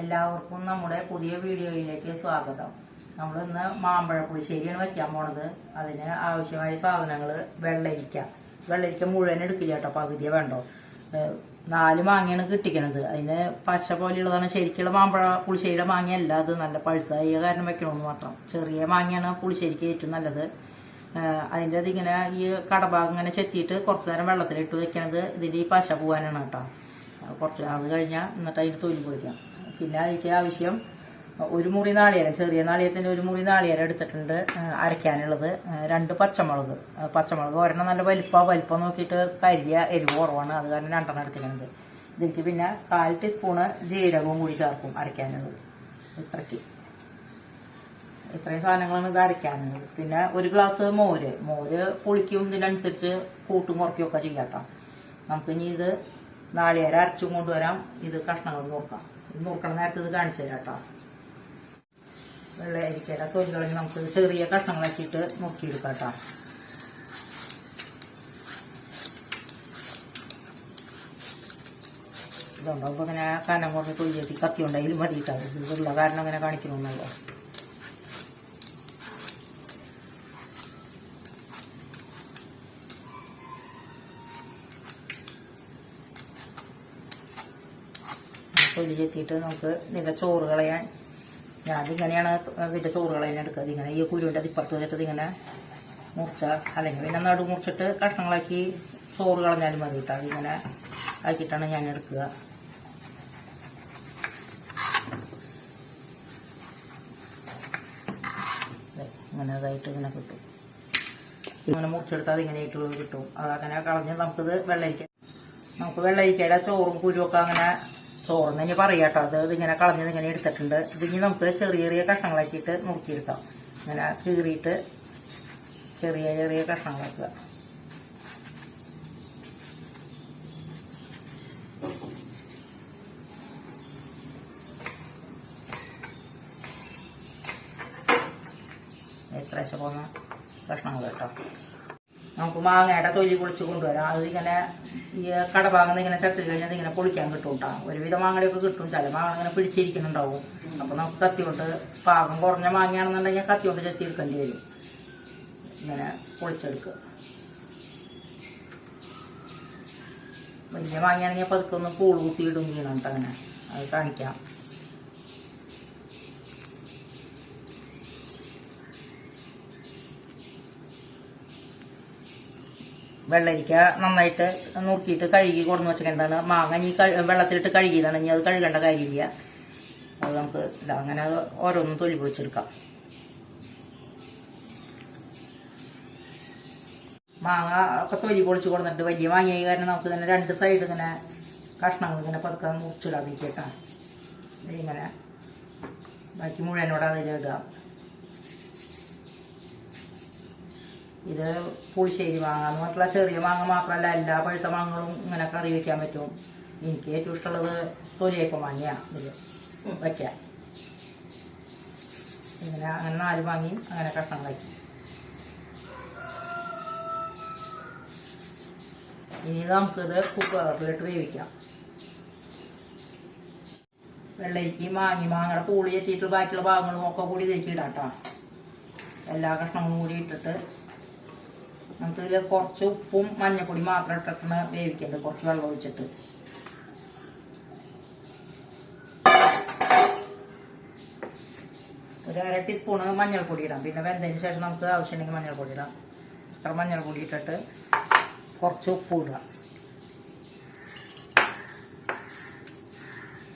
എല്ലാവർക്കും നമ്മുടെ പുതിയ വീഡിയോയിലേക്ക് സ്വാഗതം. നമ്മൾ ഇന്ന് മാമ്പഴ പുളിശ്ശേരിയാണ് വെക്കാൻ പോണത്. അതിന് ആവശ്യമായ സാധനങ്ങൾ വെള്ളരിക്ക. വെള്ളരിക്ക മുഴുവൻ എടുക്കില്ല കേട്ടോ പകുതിയെ വേണ്ടോ. നാല് മാങ്ങയാണ് കിട്ടിക്കണത്. അതിന് പശ പോലെയുള്ളതാണ് ശരിക്കുള്ള മാമ്പഴ പുളിശ്ശേരിയുടെ മാങ്ങയല്ല അത്. നല്ല പഴുത്തായ കാരണം വെക്കണമെന്ന് മാത്രം. ചെറിയ മാങ്ങയാണ് പുളിശ്ശേരിക്ക് ഏറ്റവും നല്ലത്. അതിന്റെ അതിങ്ങനെ ഈ കടഭാഗം ഇങ്ങനെ ചെത്തിയിട്ട് കുറച്ചു നേരം വെള്ളത്തിലിട്ട് വെക്കണത് ഇതിന്റെ ഈ പശ പോകാനാണ് കേട്ടോ. കുറച്ച് അത് കഴിഞ്ഞാൽ എന്നിട്ട് അതിന് തൊലി പൊളിക്കാം. പിന്നെ അതിലേക്ക് ആവശ്യം. ഒരു മുറി നാളികേരം ചെറിയ നാളികേരത്തിന്റെ ഒരു മുറി നാളികേരം എടുത്തിട്ടുണ്ട് അരയ്ക്കാനുള്ളത്. രണ്ട് പച്ചമുളക്. പച്ചമുളക് ഒരെണ്ണം നല്ല വലിപ്പം വലിപ്പം നോക്കിയിട്ട് കരിയ എരിവ് കുറവാണ്. അത് കാരണം രണ്ടെണ്ണം എടുത്തിട്ടുണ്ട്. ഇതിലേക്ക് പിന്നെ കാൽ ടീസ്പൂണ് ജീരകവും കൂടി ചേർക്കും അരയ്ക്കാനുള്ളത്. ഇത്രയ്ക്ക്. ഇത്രയും സാധനങ്ങളാണ് ഇത് അരയ്ക്കാനുള്ളത്. പിന്നെ ഒരു ഗ്ലാസ് മോര്. മോര് പുളിക്കും ഇതിനനുസരിച്ച് കൂട്ടും കുറയ്ക്കും ഒക്കെ ചെയ്യാം നമുക്ക് ഇനി ഇത് നാളികേരം അരച്ചും കൊണ്ടുവരാം. ഇത് കഷ്ണങ്ങൾ നോക്കാം. ഇത് നോക്കണ. നേരത്തെ ഇത് കാണിച്ചു തരാം കേട്ടോ വെള്ളരിക്കയുടെ തൊലി കളഞ്ഞ് നമുക്ക് ചെറിയ കഷ്ണങ്ങളാക്കിയിട്ട് നോക്കിയെടുക്കാം കേട്ടോ ഇതുണ്ടാവുമ്പോ ഇങ്ങനെ കനം കുറഞ്ഞ് തൊഴിലെത്തി കത്തി ഉണ്ടായാലും മതി കേട്ടോ ഇതുള്ള കാരണം അങ്ങനെ കാണിക്കണമെന്നല്ലോ തൊലി ചെത്തിയിട്ട് നമുക്ക് ഇതിന്റെ ചോറ് കളയാൻ. ഞാൻ ഇങ്ങനെയാണ് ഇതിന്റെ ചോറ് കളയാൻ എടുക്കുന്നത്. ഇങ്ങനെ ഈ കുരുവിന്റെ ഇപ്പുറത്ത് വെച്ചിട്ട് ഇങ്ങനെ മുറിച്ച അല്ലെങ്കിൽ പിന്നെ നടു മുറിച്ചിട്ട് കഷ്ണങ്ങളാക്കി ചോറ് കളഞ്ഞാലും മതി കേട്ടോ. അതിങ്ങനെ ആക്കിയിട്ടാണ് ഞാൻ എടുക്കുക. ഇങ്ങനെ ഇതായിട്ട് ഇങ്ങനെ കിട്ടും. ഇങ്ങനെ മുറിച്ചെടുത്താൽ അതിങ്ങനെ ആയിട്ട് കിട്ടും. അതങ്ങനെ കളഞ്ഞ് നമുക്കിത് വെള്ളരിക്ക നമുക്ക് വെള്ളരിക്കയുടെ ചോറും കുരുവൊക്കെ അങ്ങനെ ചോറെന്ന് ഇനി പറയാം കേട്ടോ. അത് ഇതിങ്ങനെ കളഞ്ഞത് ഇങ്ങനെ എടുത്തിട്ടുണ്ട്. ഇതിനി നമുക്ക് ചെറിയ ചെറിയ കഷ്ണങ്ങളാക്കിയിട്ട് നുറുക്കിയെടുക്കാം ഇങ്ങനെ കീറിയിട്ട് ചെറിയ ചെറിയ കഷ്ണങ്ങളാക്കുക. എത്ര പോകുന്ന കഷ്ണങ്ങൾ കേട്ടോ. നമുക്ക് മാങ്ങയുടെ തൊലി പൊളിച്ച് കൊണ്ടുവരാം. അത് ഇങ്ങനെ ഈ കടഭാഗം ഇങ്ങനെ ചത്തി കഴിഞ്ഞാൽ ഇങ്ങനെ പൊളിക്കാൻ കിട്ടും കേട്ടോ ഒരുവിധ മാങ്ങയൊക്കെ കിട്ടും. ചില മാങ്ങ ഇങ്ങനെ പിടിച്ചിരിക്കുന്നുണ്ടാവും. അപ്പൊ നമുക്ക് കത്തി കൊണ്ട് പാകം കുറഞ്ഞ മാങ്ങയാണെന്നുണ്ടെങ്കിൽ കത്തി കൊണ്ട് ചെത്തി എടുക്കേണ്ടി വരും. ഇങ്ങനെ പൊളിച്ചെടുക്കുക. വലിയ മാങ്ങയാണെങ്കിൽ പതുക്കെ ഒന്ന് പൂൾ കുത്തി ഇടും ചെയ്യണം കേട്ടോ അങ്ങനെ. അത് കാണിക്കാം. വെള്ളരിക്ക നന്നായിട്ട് നുറുക്കിയിട്ട് കഴുകി കൊടുന്ന് വെച്ചിട്ടാണ് മാങ്ങ ഇനി വെള്ളത്തിലിട്ട് കഴുകിയതാണ്. ഇനി അത് കഴുകേണ്ട കാര്യമില്ല. അത് നമുക്ക് അങ്ങനെ അത് ഓരോന്നും തൊലി പൊളിച്ചെടുക്കാം. മാങ്ങ ഒക്കെ തൊലി പൊളിച്ച് കൊടുത്തിട്ട് വലിയ മാങ്ങയായി കാരണം നമുക്ക് ഇങ്ങനെ രണ്ട് സൈഡ് ഇങ്ങനെ കഷ്ണങ്ങൾ ഇങ്ങനെ പതുക്കെ മുറിച്ചിടാതിരിക്കട്ടാ ഇങ്ങനെ ബാക്കി മുഴുവനോടെ അതിലിടുക ഇത് പുളിശ്ശേരി മാങ്ങ എന്ന് പറഞ്ഞിട്ടുള്ള ചെറിയ മാങ്ങ മാത്രമല്ല എല്ലാ പഴുത്ത മാങ്ങകളും ഇങ്ങനെ കറി വെക്കാൻ പറ്റും. എനിക്ക് ഏറ്റവും ഇഷ്ടമുള്ളത് തൊലിയപ്പം മാങ്ങയാണ് ഇതിൽ വയ്ക്കാൻ. ഇങ്ങനെ അങ്ങനെ നാല് മാങ്ങി അങ്ങനെ കഷ്ണം വയ്ക്കും ഇനി നമുക്കിത് കുക്കറിലിട്ട് വേവിക്കാം. വെള്ളരിക്ക് മാങ്ങി മാങ്ങയുടെ പൂളി എത്തിയിട്ട് ബാക്കിയുള്ള ഭാഗങ്ങളും ഒക്കെ കൂടി ഇതിലേക്ക് ഇടാം കേട്ടോ എല്ലാ കഷ്ണങ്ങളും കൂടി ഇട്ടിട്ട് നമുക്ക് ഇതിൽ കുറച്ച് ഉപ്പും മഞ്ഞൾപ്പൊടി മാത്രം ഇട്ടിട്ടാണ് വേവിക്കേണ്ടത് കുറച്ച് വെള്ളം ഒഴിച്ചിട്ട്. ഒരു അര ടീസ്പൂണ് മഞ്ഞൾപ്പൊടി ഇടാം. പിന്നെ വെന്തതിന് ശേഷം നമുക്ക് ആവശ്യമുണ്ടെങ്കിൽ മഞ്ഞൾപ്പൊടി ഇടാം. ഇത്ര മഞ്ഞൾപ്പൊടി ഇട്ടിട്ട് കുറച്ച് ഉപ്പ് ഇടുക.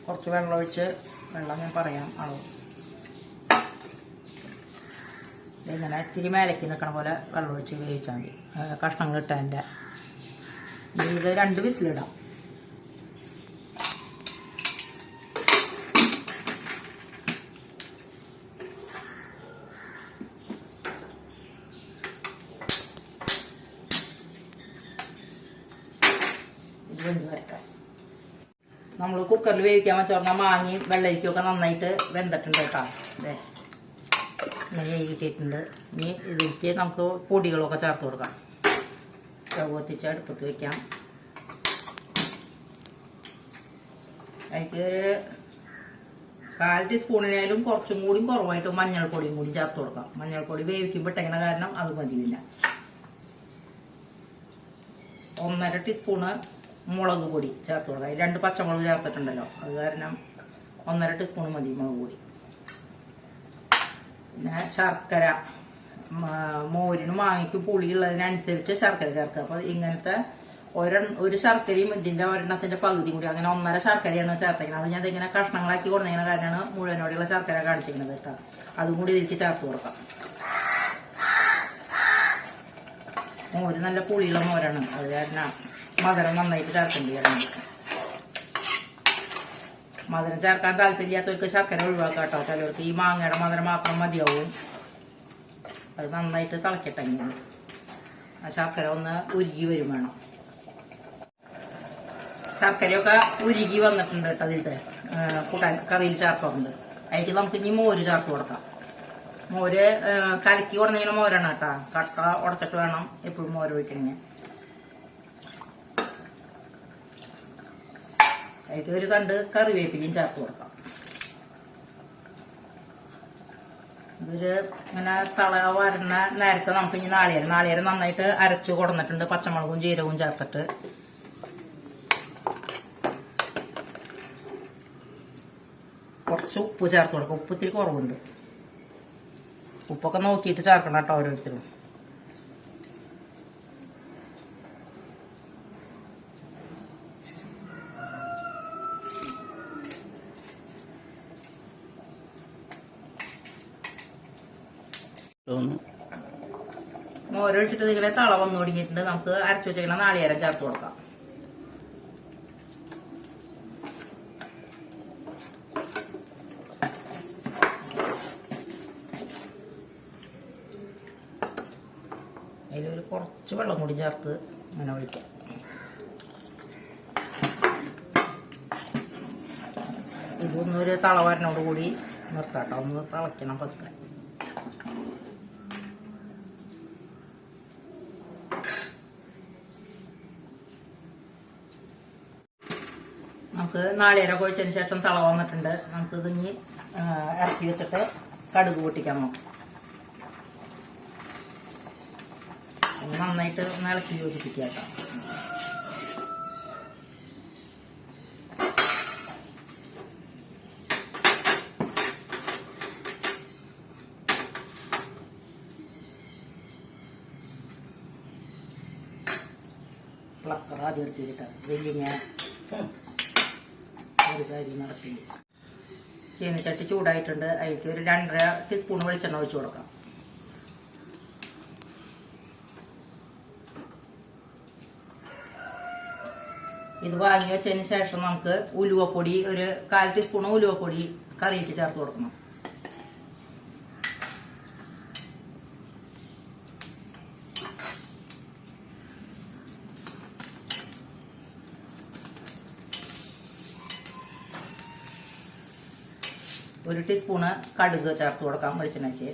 കുറച്ച് വെള്ളം ഒഴിച്ച് വെള്ളം ഞാൻ പറയാം. അളവ്. ഇങ്ങനെ ഇത്തിരി മേലേക്ക് നിൽക്കണ പോലെ വെള്ളം ഒഴിച്ച് വേവിച്ചാൽ മതി. കഷ്ണം കിട്ടാന്റെ ഇത് രണ്ട് വിസിലിടാം. വെന്ത് നമ്മൾ കുക്കറിൽ വേവിക്കാൻ വെച്ചോർന്ന മാങ്ങി വെള്ളരിക്കൊക്കെ നന്നായിട്ട് വെന്തിട്ടുണ്ട് കേട്ടോ. അതെ ഇങ്ങനെ കിട്ടിയിട്ടുണ്ട്. ഇനി ഇതിലേക്ക് നമുക്ക് പൊടികളൊക്കെ ചേർത്ത് കൊടുക്കാം. സ്റ്റവ് കത്തിച്ച് അടുപ്പത്ത് അതിലേക്ക് ഒരു കാൽ ടീസ്പൂണിനായാലും കുറച്ചും കൂടി കുറവായിട്ട് മഞ്ഞൾപ്പൊടിയും കൂടി ചേർത്ത് കൊടുക്കാം. മഞ്ഞൾപ്പൊടി വേവിക്കുമ്പോൾ ഇട്ടങ്ങനെ കാരണം അത് മതിയില്ല. ഒന്നര ടീസ്പൂണ് മുളക് പൊടി ചേർത്ത് കൊടുക്കാം. രണ്ട് പച്ചമുളക് ചേർത്തിട്ടുണ്ടല്ലോ. അത് കാരണം ഒന്നര ടീസ്പൂൺ മതി മുളക് പൊടി. പിന്നെ ശർക്കര മോരിനും മാങ്ങയ്ക്ക് പുളിയുള്ളതിനനുസരിച്ച് ശർക്കര ചേർക്കുക. അപ്പൊ ഇങ്ങനത്തെ ഒരെ ഒരു ശർക്കരയും ഇതിന്റെ ഒരെണ്ണത്തിന്റെ പകുതി കൂടി അങ്ങനെ ഒന്നര ശർക്കരയാണ് ചേർത്തേക്കുന്നത് അത് ഞാൻ ഇങ്ങനെ കഷ്ണങ്ങളാക്കി കൊടുക്കുന്ന കാര്യമാണ് മുഴുവനോടെയുള്ള ശർക്കര കാണിച്ചിരിക്കുന്നത് കേട്ടോ. അതും കൂടി ഇതിലേക്ക് ചേർത്ത് കൊടുക്കാം. മോര് നല്ല പുളിയുള്ള മോരാണ്. അത് കാരണം മധുരം നന്നായിട്ട് ചേർക്കേണ്ടി വരുന്നത് മധുരം ചേർക്കാൻ താല്പര്യമില്ലാത്തവർക്ക് ശർക്കര ഒഴിവാക്കാം കേട്ടോ ചിലവർക്ക് ഈ മാങ്ങയുടെ മധുരം മാത്രം മതിയാവും. അത് നന്നായിട്ട് തിളക്കട്ടെ ആ ശർക്കര ഒന്ന് ഉരുകി വരും വേണം. ശർക്കരയൊക്കെ ഉരുകി വന്നിട്ടുണ്ട് കേട്ടോ അതിലത്തെ കൂട്ടാൻ കറിയിൽ ചേർത്തുണ്ട് അതിലേക്ക് നമുക്ക് ഇനി മോര് ചേർത്ത് കൊടുക്കാം. മോര് കലക്കി കൊടുന്നിങ്ങനെ മോരാണ് കേട്ടോ. കട്ട ഉടച്ചിട്ട് വേണം എപ്പോഴും മോര് ഒഴിക്കണമെങ്കിൽ. അതിലേക്ക് ഒരു കണ്ട് കറിവേപ്പിലയും ചേർത്ത് കൊടുക്കാം. ഇതൊരു ഇങ്ങനെ തള വരുന്ന നേരത്തെ നമുക്ക് ഇനി നാളികേരം നാളികേരം നന്നായിട്ട് അരച്ചു കൊടുന്നിട്ടുണ്ട് പച്ചമുളകും ജീരകവും ചേർത്തിട്ട്. കുറച്ച് ഉപ്പ് ചേർത്ത് കൊടുക്കാം. ഉപ്പ് ഇത്തിരി കുറവുണ്ട്. ഉപ്പൊക്കെ നോക്കിയിട്ട് ചേർക്കണം കേട്ടോ ഓരോരുത്തരും. മോരൊഴിച്ചിട്ട് ഇതിങ്ങനെ തള വന്നു തുടങ്ങിയിട്ടുണ്ട് നമുക്ക് അരച്ചു വെച്ചേക്കണ നാളികേരം ചേർത്ത് കൊടുക്കാം. അതിലൊരു കുറച്ച് വെള്ളം കൂടി ചേർത്ത് അങ്ങനെ ഒഴിക്കാം. ഇതൊന്നൊരു തളവരനോട് കൂടി നിർത്താട്ടോ ഒന്ന് തിളയ്ക്കണം പതുക്കെ. നമുക്ക് നാളികേരം കൊഴിച്ചതിന് ശേഷം തള വന്നിട്ടുണ്ട്. നമുക്ക് ഇത് ഇനി ഇറക്കി വെച്ചിട്ട് കടുക് പൊട്ടിക്കാൻ നോക്കാം. നന്നായിട്ട് ഇളക്കി യോജിപ്പിക്കുക കേട്ടോ. ആദ്യം എടുത്തിട്ട് വലിയ കാര്യം നടക്കില്ല ചീനച്ചട്ടി ചൂടായിട്ടുണ്ട്. അതിലേക്ക് ഒരു രണ്ടര ടീസ്പൂൺ വെളിച്ചെണ്ണ ഒഴിച്ചു കൊടുക്കാം. ഇത് വാങ്ങി വെച്ചതിന് ശേഷം നമുക്ക് ഉലുവപ്പൊടി ഒരു കാൽ ടീസ്പൂൺ ഉലുവപ്പൊടി കറിയിട്ട് ചേർത്ത് കൊടുക്കണം. ഒരു ടീസ്പൂണ് കടുക് ചേർത്ത് കൊടുക്കാം വെളിച്ചെണ്ണയ്ക്ക്.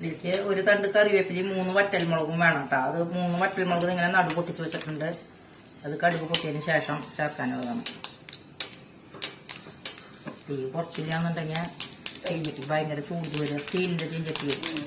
ഇതിലേക്ക് ഒരു തണ്ട് കറിവേപ്പിലയും മൂന്ന് വറ്റൽമുളകും വേണം കേട്ടോ അത് മൂന്ന് വറ്റൽമുളക് ഇങ്ങനെ നടു പൊട്ടിച്ച് വെച്ചിട്ടുണ്ട്. അത് കടുക് പൊട്ടിയതിന് ശേഷം ചേർക്കാനുള്ളതാണ്. തീ കുറച്ചില്ലാന്നുണ്ടെങ്കിൽ ചീഞ്ചട്ടി ഭയങ്കര ചൂട് വരും. സ്റ്റീലിന്റെ ചീഞ്ചട്ടി വരും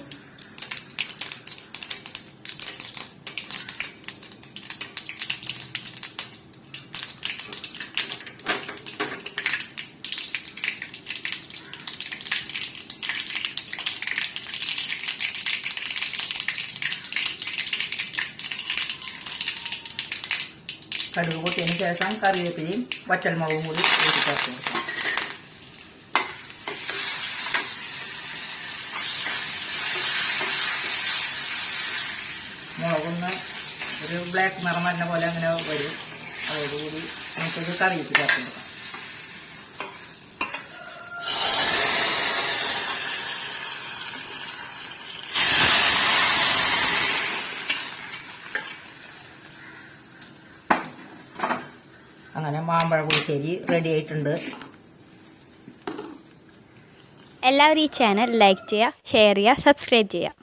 കടുക് പൊട്ടിയതിന് ശേഷം കറിവേപ്പിലയും വറ്റൽമുളകും കൂടി ഇതിലേക്ക് ചേർത്ത് കൊടുക്കാം. മുളകൊന്ന് ഒരു ബ്ലാക്ക് നിറം വരുന്ന പോലെ അങ്ങനെ വരും. അതോടുകൂടി നമുക്കിത് കറിയിട്ട് ചേർത്ത് കൊടുക്കാം. അങ്ങനെ മാമ്പഴ പുളിശ്ശേരി റെഡി ആയിട്ടുണ്ട്. എല്ലാവരും ഈ ചാനൽ ലൈക്ക് ചെയ്യുക ഷെയർ ചെയ്യുക സബ്സ്ക്രൈബ് ചെയ്യുക.